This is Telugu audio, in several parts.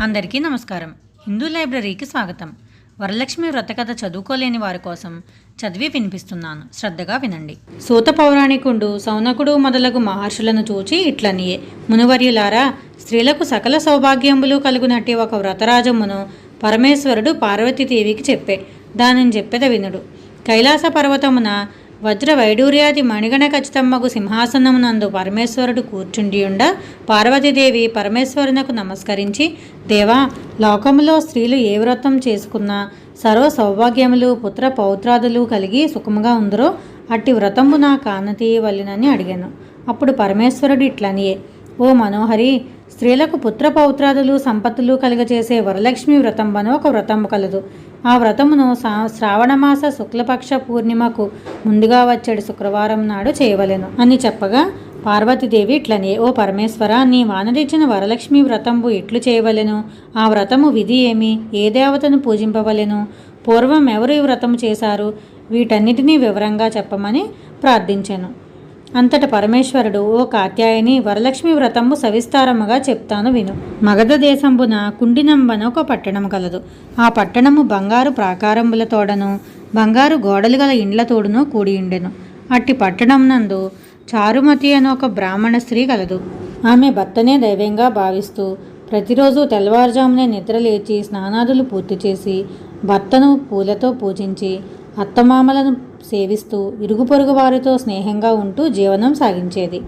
అందరికీ నమస్కారం. హిందూ లైబ్రరీకి స్వాగతం. వరలక్ష్మి వ్రతకథ చదువుకోలేని వారి కోసం చదివి వినిపిస్తున్నాను. శ్రద్ధగా వినండి. సూత పౌరాణికుండు సౌనకుడు మొదలగు మహర్షులను చూచి ఇట్లనియే. మునువర్యులారా స్త్రీలకు సకల సౌభాగ్యములు కలుగునట్టి ఒక వ్రతరాజమును పరమేశ్వరుడు పార్వతీదేవికి చెప్పే. దానిని చెప్పెద వినుడు కైలాస పర్వతమున వజ్ర వైడూర్యాది మణిగణ ఖచ్చితమ్మకు సింహాసనమునందు పరమేశ్వరుడు కూర్చుండియుండ పార్వతీదేవి పరమేశ్వరునకు నమస్కరించి దేవా లోకములో స్త్రీలు ఏ వ్రతం చేసుకున్నా సర్వ సౌభాగ్యములు పుత్ర పౌత్రాదులు కలిగి సుఖముగా ఉందరో అట్టి వ్రతము నా కానతీయవలెనని అడిగాను. అప్పుడు పరమేశ్వరుడు ఇట్లనియే ఓ మనోహరి స్త్రీలకు పుత్ర పౌత్రాదులు సంపత్తులు కలుగజేసే వరలక్ష్మి వ్రతం అని ఒక వ్రతము కలదు. ఆ వ్రతమును శ్రావణమాస శుక్లపక్ష పూర్ణిమకు ముందుగా వచ్చేడు శుక్రవారం నాడు చేయవలెను. అని చెప్పగా పార్వతీదేవి ఇట్లనే ఓ పరమేశ్వర నీ వానరిచ్చిన వరలక్ష్మి వ్రతంబు ఇట్లు చేయవలెను. ఆ వ్రతము విధి ఏమి? ఏ దేవతను పూజింపవలెను? పూర్వం ఎవరు ఈ వ్రతము చేశారు? వీటన్నిటినీ వివరంగా చెప్పమని ప్రార్థించాను. అంతట పరమేశ్వరుడు ఓ కాత్యాయని వరలక్ష్మి వ్రతము సవిస్తారముగా చెప్తాను విను. మగధ దేశంబున కుండినంబన ఒక పట్టణం కలదు. ఆ పట్టణము బంగారు ప్రాకారములతోడను బంగారు గోడలు గల ఇండ్ల తోడును కూడియుండెను అట్టి పట్టణం నందు చారుమతి అనే ఒక బ్రాహ్మణ స్త్రీ కలదు. ఆమె భర్తనే దైవంగా భావిస్తూ ప్రతిరోజు తెల్లవారుజామునే నిద్రలేచి స్నానాదులు పూర్తి చేసి భర్తను పూలతో పూజించి అత్తమామలను సేవిస్తూ ఇరుగు పొరుగు వారితో స్నేహంగా ఉంటూ జీవనం సాగించేది.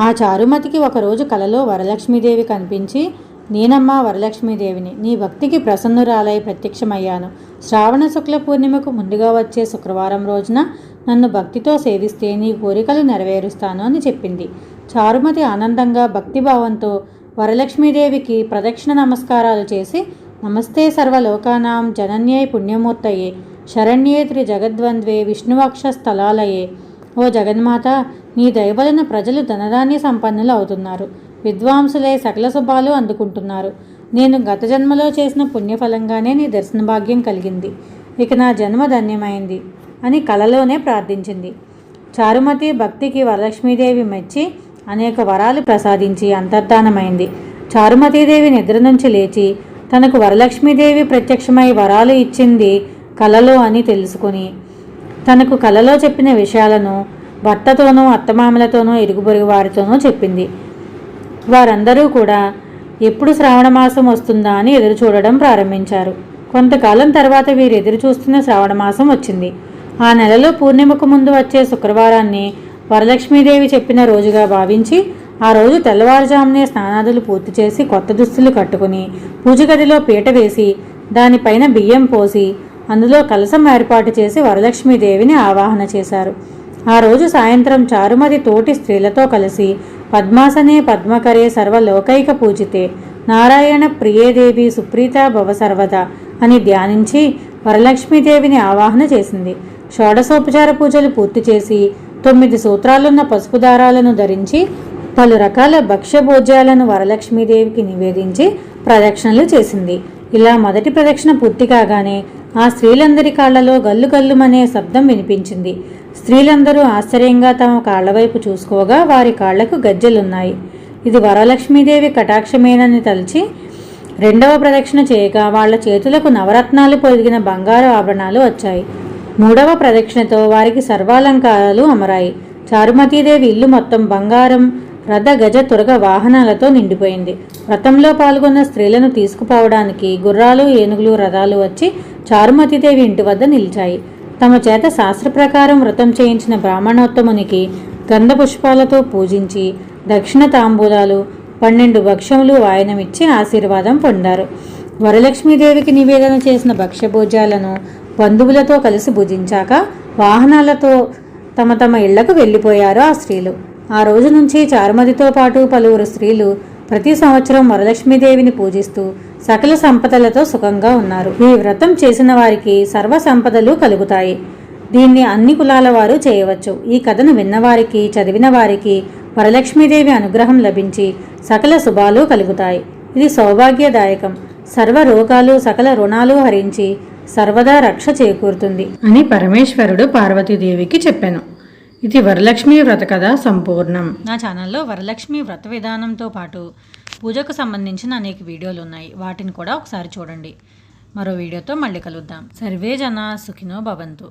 ఆ చారుమతికి ఒకరోజు కలలో వరలక్ష్మీదేవి కనిపించి నేనమ్మా వరలక్ష్మీదేవిని నీ భక్తికి ప్రసన్నురాలై ప్రత్యక్షమయ్యాను. శ్రావణ శుక్ల పూర్ణిమకు ముందుగా వచ్చే శుక్రవారం రోజున నన్ను భక్తితో సేవిస్తే నీ కోరికలు నెరవేరుస్తాను అని చెప్పింది. చారుమతి ఆనందంగా భక్తిభావంతో వరలక్ష్మీదేవికి ప్రదక్షిణ నమస్కారాలు చేసి నమస్తే సర్వలోకానాం జనన్యై పుణ్యమూర్తయే శరణ్యేత్రి జగద్వంద్వే విష్ణువక్ష స్థలాలయే. ఓ జగన్మాత నీ దయవలన ప్రజలు ధనధాన్య సంపన్నులు అవుతున్నారు. విద్వాంసులై సకల శుభాలు అందుకుంటున్నారు. నేను గత జన్మలో చేసిన పుణ్యఫలంగానే నీ దర్శన భాగ్యం కలిగింది. ఇక నా జన్మ ధన్యమైంది అని కలలోనే ప్రార్థించింది. చారుమతి భక్తికి వరలక్ష్మీదేవి మెచ్చి అనేక వరాలు ప్రసాదించి అంతర్ధానమైంది. చారుమతీదేవి నిద్ర నుంచి లేచి తనకు వరలక్ష్మీదేవి ప్రత్యక్షమై వరాలు ఇచ్చింది కలలో అని తెలుసుకుని తనకు కలలో చెప్పిన విషయాలను భర్తతోనూ అత్తమామలతోనూ ఇరుగుబొరుగు వారితోనూ చెప్పింది. వారందరూ కూడా ఎప్పుడు శ్రావణ మాసం వస్తుందా అని ఎదురు చూడడం ప్రారంభించారు. కొంతకాలం తర్వాత వీరు ఎదురు చూస్తున్న శ్రావణ మాసం వచ్చింది. ఆ నెలలో పూర్ణిమకు ముందు వచ్చే శుక్రవారాన్ని వరలక్ష్మీదేవి చెప్పిన రోజుగా భావించి ఆ రోజు తెల్లవారుజామునే స్నానాదులు పూర్తి చేసి కొత్త దుస్తులు కట్టుకుని పూజగదిలో పీట వేసి దానిపైన బియ్యం పోసి అందులో కలసం ఏర్పాటు చేసి వరలక్ష్మీదేవిని ఆవాహన చేశారు. ఆ రోజు సాయంత్రం చారుమతి తోటి స్త్రీలతో కలిసి పద్మాసనే పద్మకరే సర్వలోకైక పూజితే నారాయణ ప్రియేదేవి సుప్రీత భవ సర్వదా అని ధ్యానించి వరలక్ష్మీదేవిని ఆవాహన చేసింది. షోడశోపచార పూజలు పూర్తి చేసి తొమ్మిది సూత్రాలున్న పసుపు దారాలను ధరించి పలు రకాల భక్ష్యభోజ్యాలను వరలక్ష్మీదేవికి నివేదించి ప్రదక్షిణలు చేసింది. ఇలా మొదటి ప్రదక్షిణ పూర్తి కాగానే ఆ స్త్రీలందరి కాళ్ళలో గల్లు గల్లుమనే శబ్దం వినిపించింది. స్త్రీలందరూ ఆశ్చర్యంగా తమ కాళ్ళ వైపు చూసుకోగా వారి కాళ్ళకు గజ్జెలున్నాయి. ఇది వరలక్ష్మీదేవి కటాక్షమేనని తలిచి రెండవ ప్రదక్షిణ చేయగా వాళ్ళ చేతులకు నవరత్నాలు పొదిగిన బంగారు ఆభరణాలు వచ్చాయి. మూడవ ప్రదక్షిణతో వారికి సర్వాలంకారాలు అమరాయి. చారుమతీదేవి ఇల్లు మొత్తం బంగారం రథ గజ తురగ వాహనాలతో నిండిపోయింది. వ్రతంలో పాల్గొన్న స్త్రీలను తీసుకుపోవడానికి గుర్రాలు ఏనుగులు రథాలు వచ్చి చారుమతిదేవి ఇంటి వద్ద నిలిచాయి. తమ చేత శాస్త్ర ప్రకారం వ్రతం చేయించిన బ్రాహ్మణోత్తమునికి గంధ పుష్పాలతో పూజించి దక్షిణ తాంబూలాలు పన్నెండు భక్ష్యములు వాయనమిచ్చి ఆశీర్వాదం పొందారు. వరలక్ష్మీదేవికి నివేదన చేసిన భక్ష్యభోజాలను బంధువులతో కలిసి భుజించాక వాహనాలతో తమ తమ ఇళ్ళకు వెళ్ళిపోయారు ఆ స్త్రీలు. ఆ రోజు నుంచి చారుమతితో పాటు పలువురు స్త్రీలు ప్రతి సంవత్సరం వరలక్ష్మీదేవిని పూజిస్తూ సకల సంపదలతో సుఖంగా ఉన్నారు. ఈ వ్రతం చేసిన వారికి సర్వ సంపదలు కలుగుతాయి. దీన్ని అన్ని కులాల వారు చేయవచ్చు. ఈ కథను విన్నవారికి చదివిన వారికి వరలక్ష్మీదేవి అనుగ్రహం లభించి సకల శుభాలు కలుగుతాయి. ఇది సౌభాగ్యదాయకం. సర్వ రోగాలు సకల రుణాలు హరించి సర్వదా రక్ష చేకూరుతుంది అని పరమేశ్వరుడు పార్వతీదేవికి చెప్పాను. ఇది వరలక్ష్మి వ్రత కథ సంపూర్ణం. నా ఛానల్లో వరలక్ష్మి వ్రత విధానంతో పాటు పూజకు సంబంధించిన అనేక వీడియోలు ఉన్నాయి. వాటిని కూడా ఒకసారి చూడండి. మరో వీడియోతో మళ్ళీ కలుద్దాం. సర్వే జన సుఖినో భవంతు.